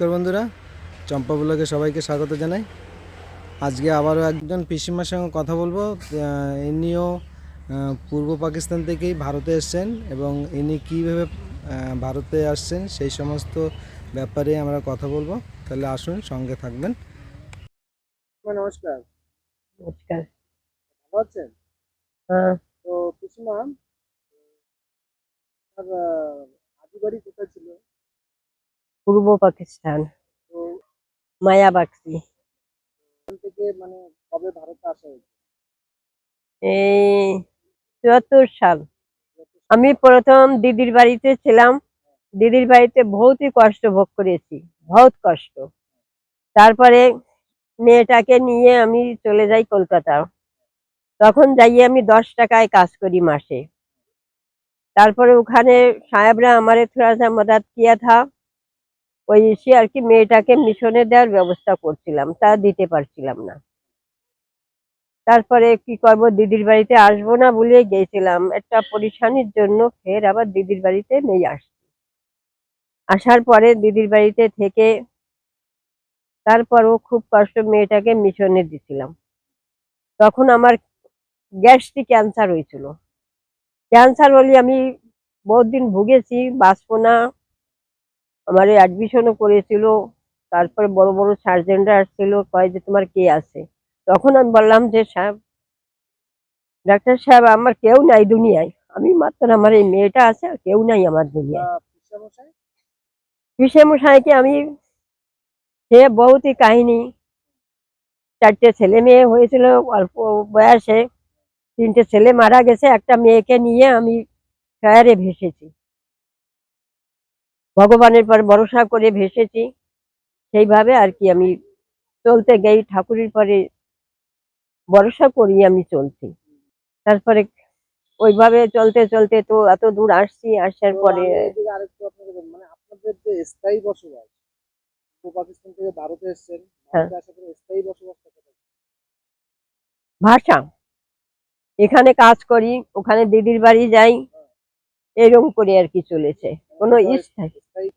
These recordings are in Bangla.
নমস্কার বন্ধুরা চম্পা ব্লগে সবাইকে স্বাগত জানাই। আজকে আবারও একজন পিসিমার সঙ্গে কথা বলব। ইনিও পূর্ব পাকিস্তান থেকেই ভারতে এসছেন এবং ইনি কীভাবে ভারতে আসছেন সেই সমস্ত ব্যাপারে আমরা কথা বলব। তাহলে আসুন সঙ্গে থাকবেন। নমস্কার। নমস্কার। ভালো আছেন? হ্যাঁ। তো পিসিমা আদিবাড়ি কোথায় ছিল? পূর্ব পাকিস্তান। মায়াবাগসি থেকে মানে কবে ভারতে আসা হয়েছে? এই চুয়াত্তর সাল। আমি প্রথম দিদির বাড়িতে ছিলাম। দিদির বাড়িতে বহুতই কষ্ট ভোগ করেছি বহুত কষ্ট। তারপরে মেয়েটাকে নিয়ে আমি চলে যাই কলকাতা। তখন যাইয়ে আমি দশ টাকায় কাজ করি মাসে। তারপরে ওখানে সাহেবরা আমারে থোড়া সা মদত কিয়া থা। ওই এসে আর কি মেয়েটাকে মিশনে দেওয়ার ব্যবস্থা করছিলাম, তা দিতে পারছিলাম না। তারপরে কি করব, দিদির বাড়িতে আসব না বলে গেছিলাম, একটা পরিশানির জন্য ফের আবার দিদির বাড়িতে মেয়ে আসছি। আসার পরে দিদির বাড়িতে থেকে তারপরও খুব কষ্ট মেয়েটাকে মিশনে দিছিলাম। তখন আমার গ্যাস্ট্রিক ক্যান্সার হয়েছিল। ক্যান্সার হলে আমি বহুদিন ভুগেছি, বাঁচবো না আমার অ্যাডমিশনও করেছিল তারপরে বড় বড় সার্জেনরা আসছিল কয় যে তোমার কে আছে? তখন আমি বললাম যে সাহেব ডাক্তার সাহেব আমার কেউ নাই দুনিয়ায়। আমি মাত্র আমার এই মেয়েটা আছে আর কেউ নাই আমার দুনিয়ায়। বিষয় মশাইকে আমি সে বহুতই কাহিনী চারটে ছেলে মেয়ে হয়েছিল অল্প বয়সে তিনটে ছেলে মারা গেছে একটা মেয়েকে নিয়ে আমি ফায়ারে ভেসেছি। ভগবানের পর ভরসা করে ভেসেছি। সেইভাবে আর কি আমি চলতে গেই ঠাকুরের পরে ভরসা করি আমি চলছি তারপরে ওইভাবে চলতে চলতে তো এত দূর আসছি আসার পরে মানে আপনাদের যে স্থায়ী বসবাস পাকিস্তান থেকে ভারতে এসেছেন হ্যাঁ। স্থায়ী ভাষা। এখানে কাজ করি ওখানে দিদির বাড়ি যাই এরকম করে আর কি চলেছে। কোনো স্থায়ী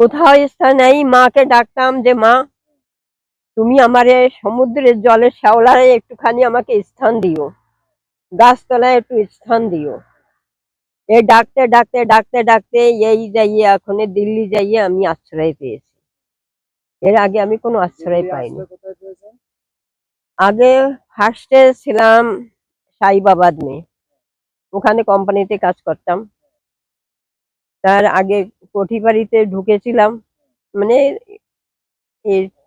কোথাও স্থান নেই। মাকে ডাকতাম যে মা তুমি আমারে সমুদ্রের জলের শ্যাওলায় একটুখানি আমাকে স্থান দিও। গাছতলায় একটু স্থান দিও। এ ডাকতে ডাকতে ডাকতে ডাকতে এই যাইয়ে এখন দিল্লি যাইয়ে আমি আশ্রয় পেয়েছি। এর আগে আমি কোনো আশ্রয় পাইনি। আগে ফার্স্টে ছিলাম সাইবাবাদ মে। ওখানে কোম্পানিতে কাজ করতাম। তার আগে কোঠিবাড়িতে ঢুকেছিলাম। মানে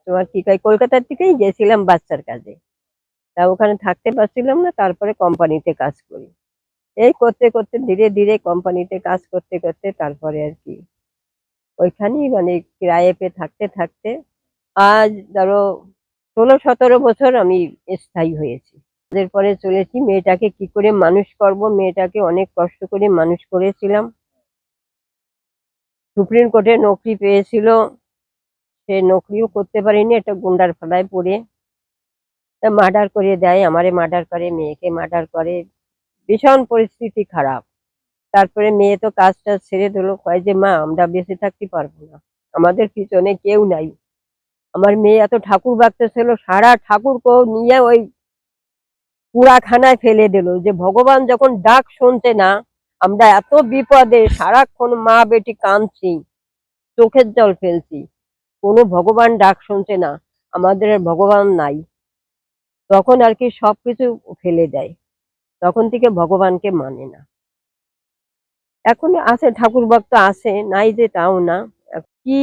তোমার কি কলকাতার থেকেই গেছিলাম বাচ্চার কাজে। তা ওখানে থাকতে পারছিলাম না, তারপরে কোম্পানিতে কাজ করি। এই করতে করতে ধীরে ধীরে কোম্পানিতে কাজ করতে করতে তারপরে আর কি। ওইখানেই মানে কিরায়ে পে থাকতে থাকতে আজ ধরো ষোলো সতেরো বছর আমি স্থায়ী হয়েছি। এরপরে চলেছি। মেয়েটাকে কি করে মানুষ করব? মেয়েটাকে অনেক কষ্ট করে মানুষ করেছিলাম। সুপ্রিম কোর্টে নকরি পেয়েছিল। সে নকরিও করতে পারিনি, একটা গুন্ডার ফালায় পড়ে। মার্ডার করে দেয়, আমারে মার্ডার করে, মেয়েকে মার্ডার করে। ভীষণ পরিস্থিতি খারাপ। তারপরে মেয়ে তো কাজটা ছেড়ে দিল। কয় যে, মা, আমরা বেঁচে থাকতে পারব না। আমাদের পিছনে কেউ নাই। আমার মেয়ে এত ঠাকুর বাগতে ছিল, সারা ঠাকুরকে নিয়ে ওই পুরাখানায় ফেলে দিল যে ভগবান যখন ডাক শুনছে না, আমরা এত বিপদে সারাক্ষণ মা বেটি কাঁদছি, চোখের জল ফেলছি। কোনো ভগবান ডাক শুনছে না, আমাদের ভগবান নাই। তখন আর কি সবকিছু ফেলে দেয়। তখন থেকে ভগবানকে মানে না। এখন আছে ঠাকুর ভক্ত আছে, নাই যে তাও না। কি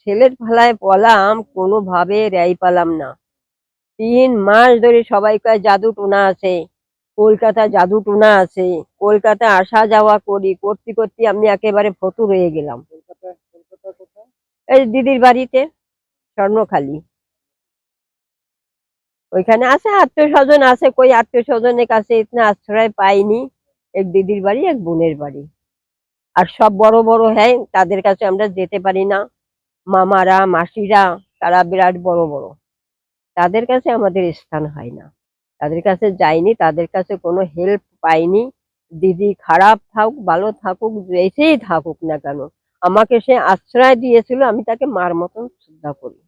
ছেলের ফালায় পলাম, কোনোভাবে রেই পালাম না। তিন মাস ধরে সবাই কয় জাদু টোনা আছে। কলকাতা জাদু টোনা আছে। কলকাতা আসা যাওয়া করি করতে করতে আমি একেবারে ফতুর হয়ে গেলাম। এই দিদির বাড়িতে স্বর্ণখালী। ওইখানে আছে আত্মীয় স্বজন আছে কই আত্মীয় স্বজনের কাছে ইতনা আশ্রয় পাইনি। এক দিদির বাড়ি এক বোনের বাড়ি। আর সব বড় বড় হ্যাঁ তাদের কাছে আমরা যেতে পারি না। মামারা মাসিরা তারা বিরাট বড় বড়। তাদের কাছে আমাদের স্থান হয় না। তাদের কাছে যাইনি, তাদের কাছে কোনো হেল্প পাইনি। দিদি খারাপ থাকুক, ভালো থাকুক যেসেই থাকুক না কেন, আমাকে সে আশ্রয় দিয়েছিল, আমি তাকে মার মতন শ্রদ্ধা করি।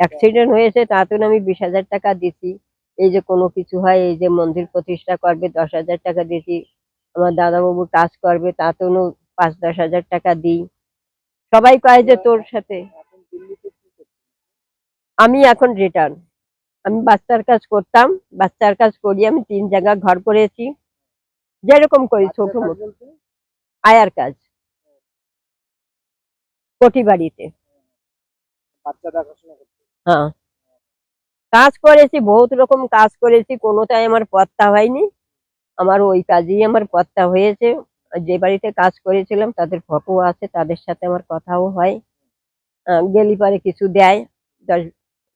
অ্যাক্সিডেন্ট হয়েছে তাতে আমি বিশ হাজার টাকা দিছি। এই যে কোনো কিছু হয়, এই যে মন্দির প্রতিষ্ঠা করবে, দশ হাজার টাকা দিছি। আমার দাদাবাবু কাজ করবে, তাতেও পাঁচ দশ হাজার টাকা দিই। সবাই কয় যে তোর সাথে। আমি এখন রিটার্ন আমি বাচ্চার কাজ করতাম বাচ্চার কাজ করি আমি তিন জায়গা ঘর করেছি। যেরকম করি ছোট মোটো আয়ার কাজ। কোটি বাড়িতে হ্যাঁ। কাজ করেছি বহুত রকম কাজ করেছি কোনোটাই আমার পত্তা হয়নি। আমার ওই কাজেই আমার পত্তা হয়েছে। যে বাড়িতে কাজ করেছিলাম তাদের ফটো আছে তাদের সাথে আমার কথাও হয়। গেলি পারে কিছু দেয় দশ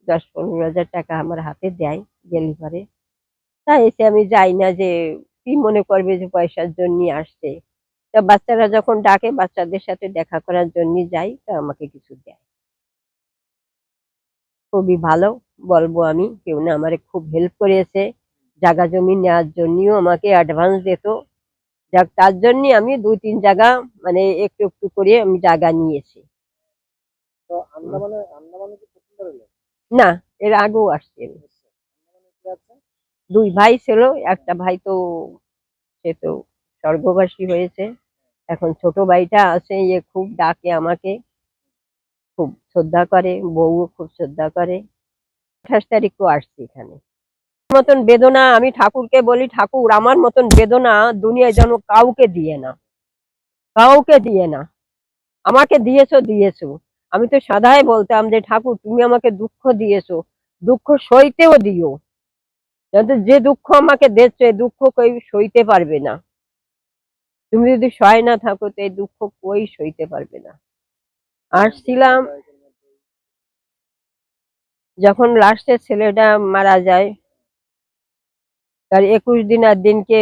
দশ পনেরো হাজার টাকা আমার হাতে দেয় ডেলিভারে তা এসে আমি যাই না যে কি মনে করবে যে পয়সার জন্য আসছে। তা বাচ্চারা যখন ডাকে, বাচ্চাদের সাথে দেখা করার জন্য যাই, তা আমাকে কিছু দেয়। খুবই ভালো, বলব আমি, কেউ না আমার খুব হেল্প করেছে। জায়গা জমি নেওয়ার জন্যও আমাকে অ্যাডভান্স দিত। যাক, তার জন্য আমি দুই তিন জায়গা মানে একটু একটু করে আমি জায়গা নিয়েছি। তো আন্দামানে আন্দামানে না, এর আগেও আসছি। দুই ভাই ছিল, একটা ভাই তো, সে তো স্বর্গবাসী হয়েছে। এখন ছোট ভাইটা আছে ইয়ে খুব ডাকে আমাকে। খুব শ্রদ্ধা করে, বউও খুব শ্রদ্ধা করে। আঠাশ তারিখও আসছি এখানে। মতন বেদনা, আমি ঠাকুরকে বলি, ঠাকুর, আমার মতন বেদনা দুনিয়ায় যেন কাউকে দিয়ে না। কাউকে দিয়ে না। আমাকে দিয়েছ দিয়েছ। আমি তো সাদাই বলতাম যে, ঠাকুর, তুমি আমাকে দুঃখ দিয়েছ। দুঃখ সইতেও দিও। যে দুঃখ আমাকে দিচ্ছ এই দুঃখ কেউ সইতে পারবে না। তুমি যদি সয় না থাকো, তো এই দুঃখ কই সইতে পারবে না? আসছিলাম। যখন লাস্টে ছেলেটা মারা যায়, তার একুশ দিনের দিনকে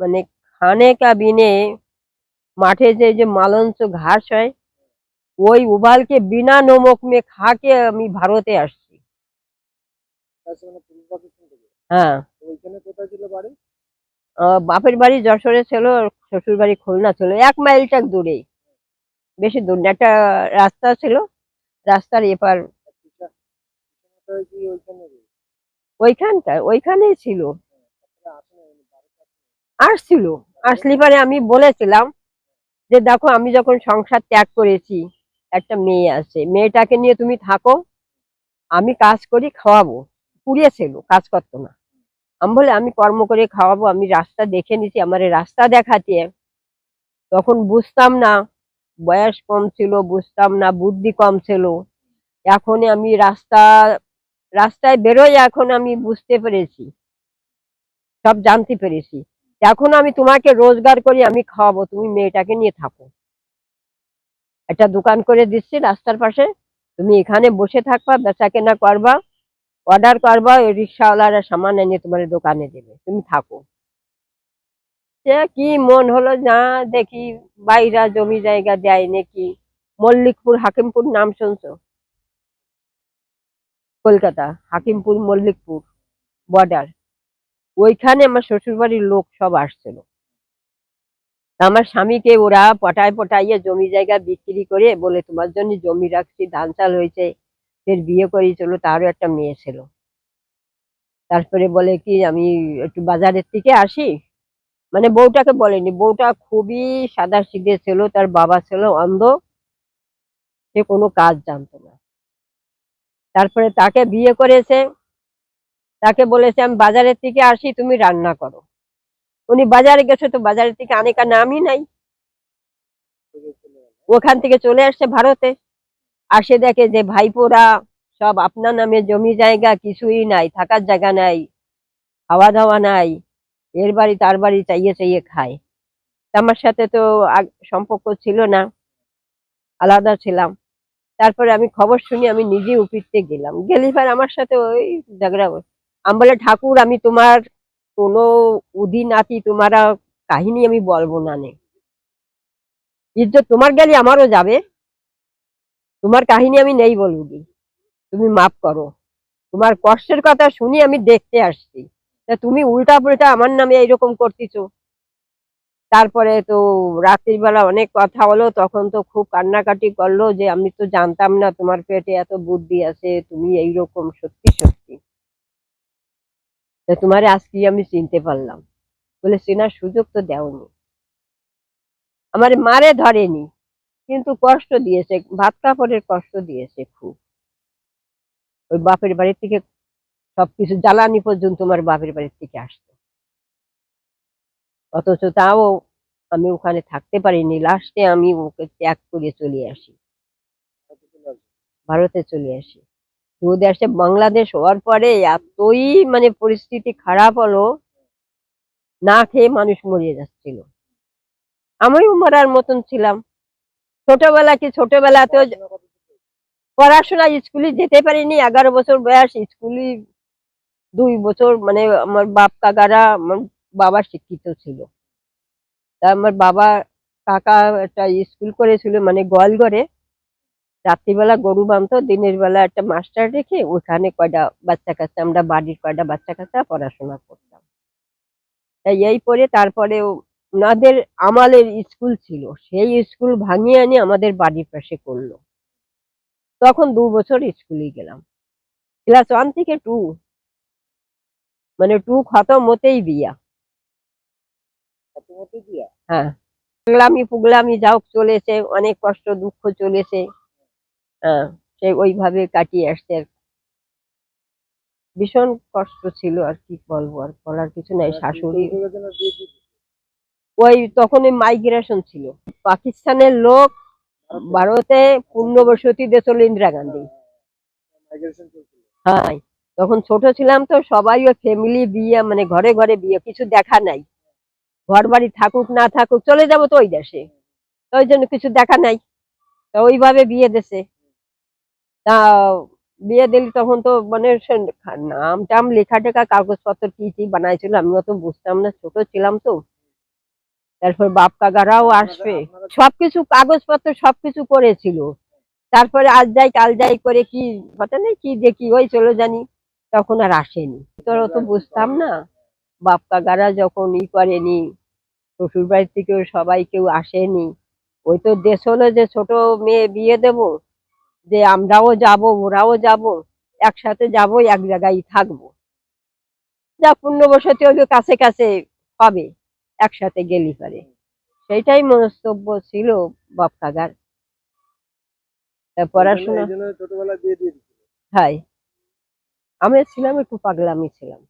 মানে খানে কাবিনে মাঠে যে যে মালঞ্চ ঘাস হয় ওই উবালকে বিনা নমক মে খাকে আমি ভারতে আসছি। মানে হ্যাঁ বাপের বাড়ি যশোরে ছিল, শ্বশুর বাড়ি খুলনা ছিল। এক মাইল টাক দূরে বেশি দূর একটা রাস্তা ছিল। রাস্তার এপার। কোথায় কি ওইখানে ওইখানেই ছিল। আসছিল। আসলি পরে আমি বলেছিলাম যে, দেখো আমি যখন সংসার ত্যাগ করেছি একটা মেয়ে আছে। মেয়েটাকে নিয়ে তুমি থাকো, আমি কাজ করি, খাওয়াবো। পুড়িয়েছিল কাজ করতো না। আমি বলে, আমি কর্ম করে খাওয়াবো, আমি রাস্তা দেখে নিছি, আমার রাস্তা দেখাতে। তখন বুঝতাম না, বয়স কম ছিল, বুঝতাম না, বুদ্ধি কম ছিল। এখন আমি রাস্তা, রাস্তায় বেরোই এখন আমি বুঝতে পেরেছি। সব জানতে পেরেছি। এখন আমি তোমাকে রোজগার করি, আমি খাওয়াবো, তুমি মেয়েটাকে নিয়ে থাকো। একটা দোকান করে দিচ্ছি, রাস্তার পাশে। তুমি এখানে বসে থাকবা, বেচা কেনা করবা অর্ডার করবা, ওই রিক্সাওয়ালারা সামান এনে তোমার দোকানে দেবে। তুমি থাকো। সে কি মন হলো না, দেখি বাইরা জমি জায়গা দেয় নাকি? মল্লিকপুর, হাকিমপুর নাম শুনছো? কলকাতা, হাকিমপুর, মল্লিকপুর বর্ডার ওইখানে আমার শ্বশুরবাড়ির লোক সব আসছিল। আমার স্বামীকে ওরা পটায় পটাইয়ে জমি জায়গা বিক্রি করে বলে, তোমার জন্য জমি রাখছি, ধান চাল হয়েছে, ফের বিয়ে করেছিল তারও একটা মেয়ে ছিল। তারপরে বলে কি, আমি একটু বাজারের থেকে আসি। মানে বউটাকে বলেনি। বউটা খুবই সাদা সিধে ছিল, তার বাবা ছিল অন্ধ, সে কোনো কাজ জানতো না। তারপরে তাকে বিয়ে করেছে। তাকে বলেছে, আমি বাজারের থেকে আসি, তুমি রান্না করো। উনি বাজারে গেছে তো বাজারের থেকে আনেকা নামই নাই। ওখান থেকে চলে আসছে ভারতে। আসে দেখে যে ভাইপোরা সব আপনার নামে জমি জায়গা কিছুই নাই, থাকার জায়গা নাই খাওয়া দাওয়া নাই, এর বাড়ি তার বাড়ি চাইয়ে চাইয়ে খায়। আমার সাথে তো সম্পর্ক ছিল না, আলাদা ছিলাম। তারপরে আমি খবর শুনি আমি নিজে উপিরতে গেলাম। গেলি আমার সাথে ওই ঝগড়া। আমি বলে ঠাকুর, আমি তোমার কোনো উদি নাতি তোমারা কাহিনী আমি বলব না নে। তোমার গেলে আমারও যাবে। তোমার কাহিনী আমি নেই বলব। তুমি মাফ করো। তোমার কষ্টের কথা শুনি আমি দেখতে আসছি। তা তুমি উল্টা পুল্টা আমার নামে এইরকম করতেছো। তারপরে তো রাত্রিবেলা অনেক কথা হলো, তখন তো খুব কান্নাকাটি করল যে আমি তো জানতাম না তোমার পেটে এত বুদ্ধি আছে, তুমি এইরকম সত্যি সত্যি। তা তোমার আজকে আমি চিনতে পারলাম। বলে চেনার সুযোগ তো দেওনি। আমার মারে ধরেনি, কিন্তু কষ্ট দিয়েছে, ভাত কাপড়ের কষ্ট দিয়েছে খুব। ওই বাপের বাড়ি থেকে সবকিছু জ্বালানি পর্যন্ত আমার বাপের বাড়ির থেকে আসতো। অথচ তাও আমি ওখানে থাকতে পারিনি লাস্টে আমি ওকে ত্যাগ করে চলে আসি। ভারতে চলে আসি। তো দেশে বাংলাদেশ হওয়ার পরে এতই মানে পরিস্থিতি খারাপ হলো, না খেয়ে মানুষ মরিয়ে যাচ্ছিল। আমিও মরার মতন ছিলাম। ছোটবেলা কি ছোটবেলাতেও পড়াশোনা স্কুলে যেতে পারিনি, এগারো বছর বয়স স্কুলে দুই বছর মানে আমার বাপ কাকারা আমার বাবা শিক্ষিত ছিল। তা আমার বাবা কাকা একটা স্কুল করেছিল মানে গোয়ালঘরে। রাত্রিবেলা গরু বাঁধতো দিনের বেলা একটা মাস্টার রেখে ওখানে কয়টা বাচ্চা কাচ্চা আমরা বাড়ির কয়টা বাচ্চা কাচ্চা পড়াশোনা করতাম। তাই এই পরে তারপরে ওনাদের আমালের স্কুল ছিল সেই স্কুল ভাঙিয়ে আনি আমাদের বাড়ির পাশে করল। তখন দু বছর স্কুলে গেলাম। ক্লাস ওয়ান থেকে টু মানে টু খতম হতেই বিয়া। হ্যাঁ। পাগলামি পুগলামি যাও চলেছে অনেক কষ্ট দুঃখ চলেছে। সে ওইভাবে কাটিয়ে আসছে আর ভীষণ কষ্ট ছিল আর কি বলব আর বলার কিছু নাই শাশুড়ি ওই তখন মাইগ্রেশন ছিল। পাকিস্তানের লোক ভারতে পূর্ণবসতি দিয়েছিল ইন্দিরা গান্ধী। হ্যাঁ তখন ছোট ছিলাম তো সবাই ওই ফ্যামিলি বিয়ে মানে ঘরে ঘরে বিয়ে কিছু দেখা নাই। ঘর বাড়ি থাকুক না থাকুক চলে যাব তো ওই দেশে। তো ওই জন্য কিছু দেখা নাই। তো ওইভাবে বিয়ে দেশে তা, বিয়ে দিলি তখন তো মানে নাম টাম লেখা টেখা কাগজপত্র কি কি বানাইছিল আমি অত বুঝতাম না, ছোট ছিলাম তো। তারপর বাপ কাকারাও আসবে। সবকিছু কাগজপত্র সবকিছু করেছিল। তারপরে আজ যাই, কাল যাই করে কি ঘটনা কি দেখি ওই চলে জানি, তখন আর আসেনি। তোর অত বুঝতাম না। বাপ কাকারা যখন ই করেনি শ্বশুর বাড়ি থেকেও সবাই কেউ আসেনি। ওই তো দেশ হলো যে ছোট মেয়ে বিয়ে দেব। যে আমরাও যাব ওরাও যাব একসাথে যাব এক জায়গায় থাকব। যা পূর্ণবসতি হলো কাছে কাছে হবে একসাথে গেলি পারে। সেইটাই মনস্তব্য ছিল বাপ কাকার পড়াশোনা ছোটবেলা দিয়ে দিয়ে হাই আমি ছিলাম একটু পাগলামি ছিলাম।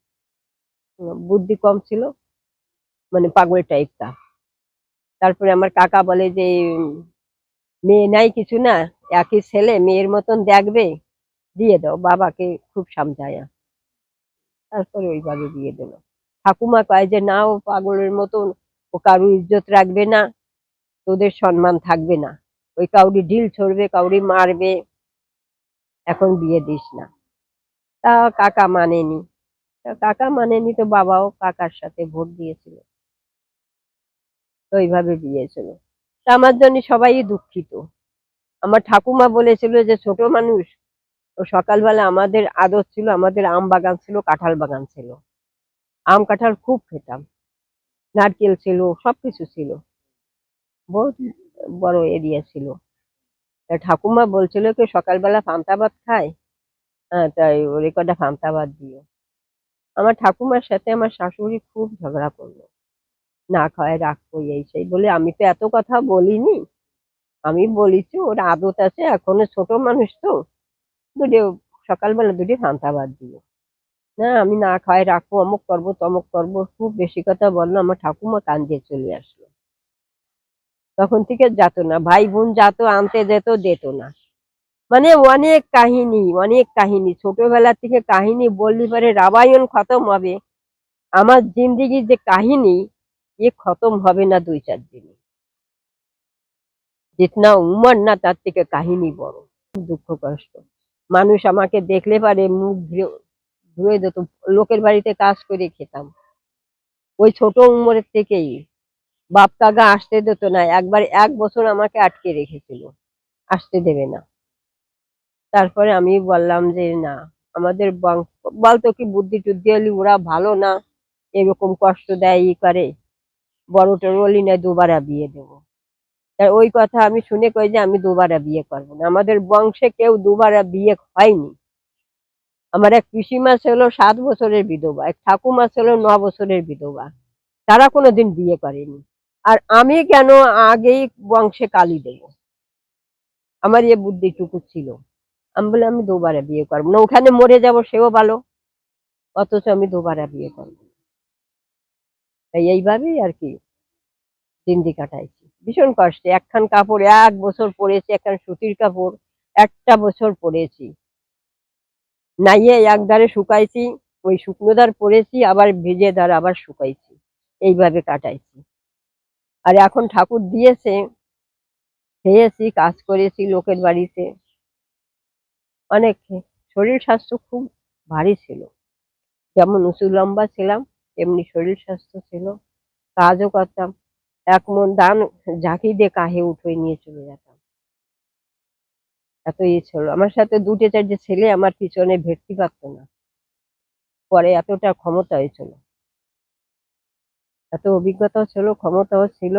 বুদ্ধি কম ছিল মানে পাগল টাইপটা তারপরে আমার কাকা বলে যে মেয়ে নাই কিছু না, একই ছেলে, মেয়ের মতন দেখবে, দিয়ে দাও, বাবাকে খুব সামঝায়া। তারপরে ওইভাবে দিয়ে দিল। ঠাকুমা কয় যে না ও পাগলের মতন, ও কারু ইজ্জত রাখবে না, তোদের সম্মান থাকবে না। ওই কাউরি ঢিল ছড়বে, কাউরি মারবে, এখন বিয়ে দিস না। তা কাকা মানেনি। কাকা মানেনি তো বাবাও কাকার সাথে ভোট দিয়েছিল। তো এইভাবে বিয়ে ছিল তা আমার জন্য সবাই দুঃখিত। আমার ঠাকুমা বলেছিল যে, ছোট মানুষ ও সকালবেলা আমাদের আদর ছিল, আমাদের আম বাগান ছিল, কাঁঠাল বাগান ছিল। আম, কাঁঠাল খুব খেতাম। নারকেল ছিল, সবকিছু ছিল। বহুত বড় এরিয়া ছিল। তা ঠাকুমা বলছিল কি, সকালবেলা পান্তা ভাত খায় হ্যাঁ তাই ওরে কটা পান্তা ভাত দিও। আমার ঠাকুমার সাথে আমার শাশুড়ি খুব ঝগড়া করল। না খাওয়ায় রাখব এই সেই বলে, আমি তো এত কথা বলিনি। আমি বলেছি ওর আদত আছে, এখনও ছোট মানুষ তো। দুটো সকালবেলা দুটি পান্তা ভাত দিও। না, আমি না খাওয়াই রাখব অমুক করব, তমুক করব, খুব বেশি কথা বলল আমার ঠাকুমা কান্দে চলে আসলো। তখন থেকে যেত না ভাই বোন যেত, আনতে যেত যেত না। মানে অনেক কাহিনী অনেক কাহিনী। ছোটবেলা থেকে কাহিনী বললি পরে রামায়ণ খতম হবে। আমার জিন্দিগির যে কাহিনী এ খতম হবে না দুই চার দিনে। জিতনা উমর না, তার থেকে কাহিনী বড়। দুঃখ কষ্ট। মানুষ আমাকে দেখলে পারে মুখ ধুয়ে- দিত লোকের বাড়িতে কাজ করে খেতাম। ওই ছোট উমরের থেকেই বাপ কাকা আসতে দিত না, একবার এক বছর আমাকে আটকে রেখেছিল। আসতে দেবে না। তারপরে আমি বললাম যে, না, আমাদের বলতো কি বুদ্ধি টুদ্ধি হলে ওরা ভালো না, এরকম কষ্ট দেয়, ই করে। বড় টরলি নয় দুবারা বিয়ে দেবো। তা ওই কথা আমি শুনে কই যে আমি দুবারা বিয়ে করব না। আমাদের বংশে কেউ দুবারা বিয়ে হয়নি। আমার এক পিসিমা ছিল সাত বছরের বিধবা, এক ঠাকুমা ছিল ন বছরের বিধবা। তারা কোনোদিন বিয়ে করেনি। আর আমি কেন আগেই বংশে কালি দেব? আমার এ বুদ্ধিটুকু ছিল। আমি বলে আমি দুবারা বিয়ে করব না। ওখানে মরে যাব, সেও ভালো। অথচ আমি দুবারা বিয়ে করব। তাই এইভাবেই আর কি জিন্দি কাটাইছি। ভীষণ কষ্টে। একখান কাপড়, এক বছর পরেছি, একখান সুতির কাপড়, একটা বছর পরেছি। নাইয়ে একধারে শুকাইছি, ওই শুকনো ধার পরেছি, আবার ভেজে ধার আবার শুকাইছি। এইভাবে কাটাইছি। আর এখন ঠাকুর দিয়েছে, খেয়েছি, কাজ করেছি লোকের বাড়িতে। অনেক শরীর স্বাস্থ্য খুব ভারী ছিল। যেমন উঁচু লম্বা ছিলাম তেমনি শরীর স্বাস্থ্য ছিল। কাজও করতাম। এক মন দান ঝাঁকি দিয়ে কাহে উঠে নিয়ে চলে যেতাম। এত ইয়ে ছিল। আমার সাথে দুটো চারটে ছেলে, আমার পিছনে ভেটতে পারতো না। পরে এতটা ক্ষমতা হয়েছিল এত অভিজ্ঞতাও ছিল, ক্ষমতাও ছিল।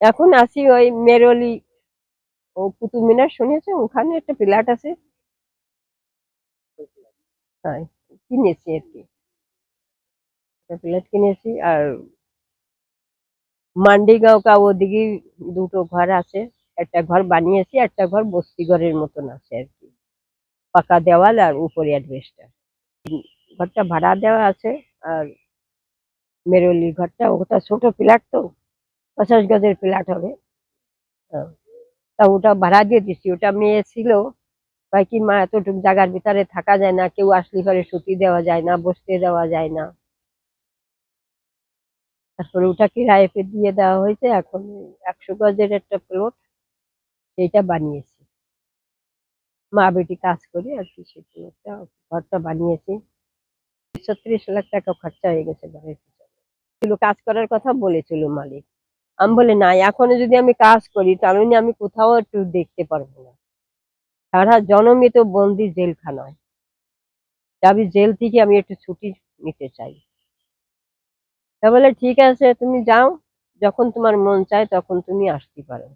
এখন আসি ওই মেরলি। ও কুতুব মিনার শুনেছে? ওখানে একটা প্লাট আছে। হ্যাঁ কিনেছি আর কি। একটা প্লাট কিনেছি আর মান্ডিগাঁও কা ওদিকে দুটো ঘর আছে। একটা ঘর বানিয়েছি, একটা ঘর বস্তি ঘরের মতন আছে আর কি। পাকা দেওয়াল আর উপরে অ্যাডভেস্টার। ঘরটা ভাড়া দেওয়া আছে আর মেরলির ঘরটা, ওটা ছোট ফ্ল্যাট তো, পঞ্চাশ গজের ফ্ল্যাট হবে। হ্যাঁ। তা ওটা ভাড়া দিয়ে দিছি, ওটা মেয়ে ছিল। কয় কি মা এতটুকু জায়গার ভিতরে থাকা যায় না, কেউ আসলে ঘরে সুতি দেওয়া যায় না, বসতে দেওয়া যায় না। তারপরে ওটা কিরায়ে দিয়ে দেওয়া হয়েছে, এখন একশো গজের একটা প্লট সেইটা বানিয়েছি। মা বেটি কাজ করি আর কি, সেই প্লটটা ঘরটা বানিয়েছি। ছত্রিশ লাখ টাকা খরচা হয়ে গেছে ঘরের পিছনে। কাজ করার কথা বলেছিল মালিক। আমি বলে, না এখনও যদি আমি কাজ করি, তাহলে আমি কোথাও একটু দেখতে পারব না। সারা জনমই তো বন্দি জেলখানায়। আমি জেল থেকে আমি একটু ছুটি নিতে চাই। তা বলে, ঠিক আছে, তুমি যাও। যখন তোমার মন চায়, তখন তুমি আসতে পারো।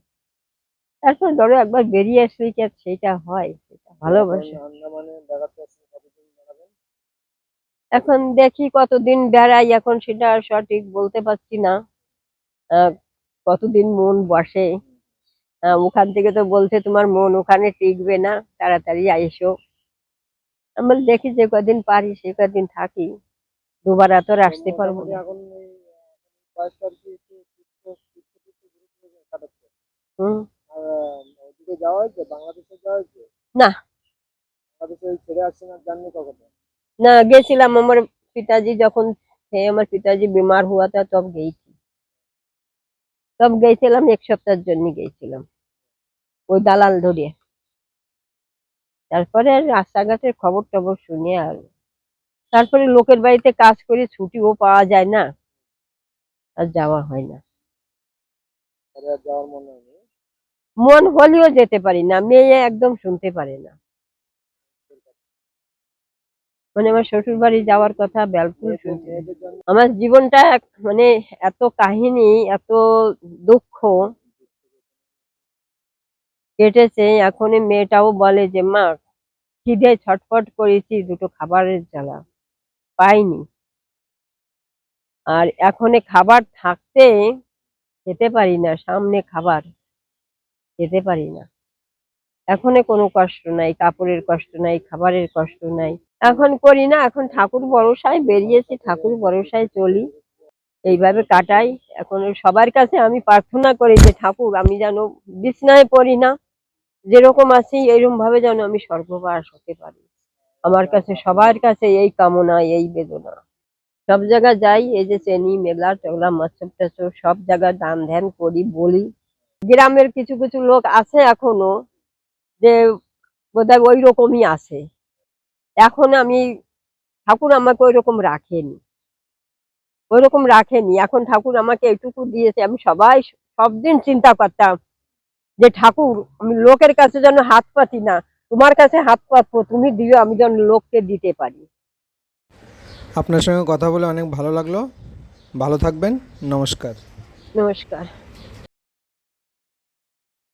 তারপর ধরো একবার বেরিয়ে আসলে কি আর সেইটা হয় সেটা ভালোবাসা। এখন দেখি কতদিন বেড়াই, এখন সেটা সঠিক বলতে পারছি না। কতদিন মন বসে। ওখান থেকে তো বলছে তোমার মন ওখানে টিকবে না, তাড়াতাড়ি আইসো। আমি দেখি যে কদিন পারি, সে কদিন থাকি। দুবার এত আসতে পারব না। না। গেছিলাম আমার পিতাজি যখন আমার পিতাজি বিমার হওয়াতে তব গেছি তব গেছিলাম এক সপ্তাহের জন্য গেছিলাম ওই দালাল ধরিয়ে তারপরে রাস্তাঘাটের খবর টবর শুনে আর তারপরে লোকের বাড়িতে কাজ করে ছুটিও পাওয়া যায় না। আর যাওয়া হয় না। মনে হলেও যেতে পারি না মেয়ে একদম শুনতে পারে না। মানে আমার শ্বশুর বাড়ি যাওয়ার কথা বিলকুল শুনতে আমার জীবনটা মানে এত কাহিনী এত দুঃখ কেটেছে এখন মেয়েটাও বলে যে মা খিদে ছটফট করেছি দুটো খাবারের জ্বালা। পাইনি। আর এখন খাবার থাকতে খেতে পারি না, সামনে খাবার খেতে পারি না। এখন কোনো কষ্ট নাই, কাপড়ের কষ্ট নাই, খাবারের কষ্ট নাই। এখন করি না, এখন ঠাকুর ভরসায় বেরিয়েছি, ঠাকুর ভরসায় চলি। এইভাবে কাটাই। এখন সবার কাছে আমি প্রার্থনা করি যে, ঠাকুর, আমি যেন বিছনায় পড়ি না, যেরকম আছি এরকম ভাবে যেন আমি স্বর্গবাস হতে পারি। আমার কাছে, সবার কাছে এই কামনা, এই বেদনা। সব জায়গায় যাই, এই যে চেনি, মেলা টেলা মাছব টাছব সব জায়গায় দান ধ্যান করি, বলি। গ্রামের কিছু কিছু লোক আছে এখনও যে বোধহয় ওই রকমই আছে। এখন আমি, ঠাকুর আমাকে ওই রকম রাখেনি। ওই রকম রাখেনি। এখন ঠাকুর আমাকে এইটুকু দিয়েছে। আমি সবাই সব দিন চিন্তা করতাম যে ঠাকুর, আমি লোকের কাছে যেন হাত পাতি না তোমার কাছে হাত পাতবো তুমি দিও আমি যেন লোককে দিতে পারি। আপনার সঙ্গে কথা বলে অনেক ভালো লাগল। ভালো থাকবেন। নমস্কার। নমস্কার।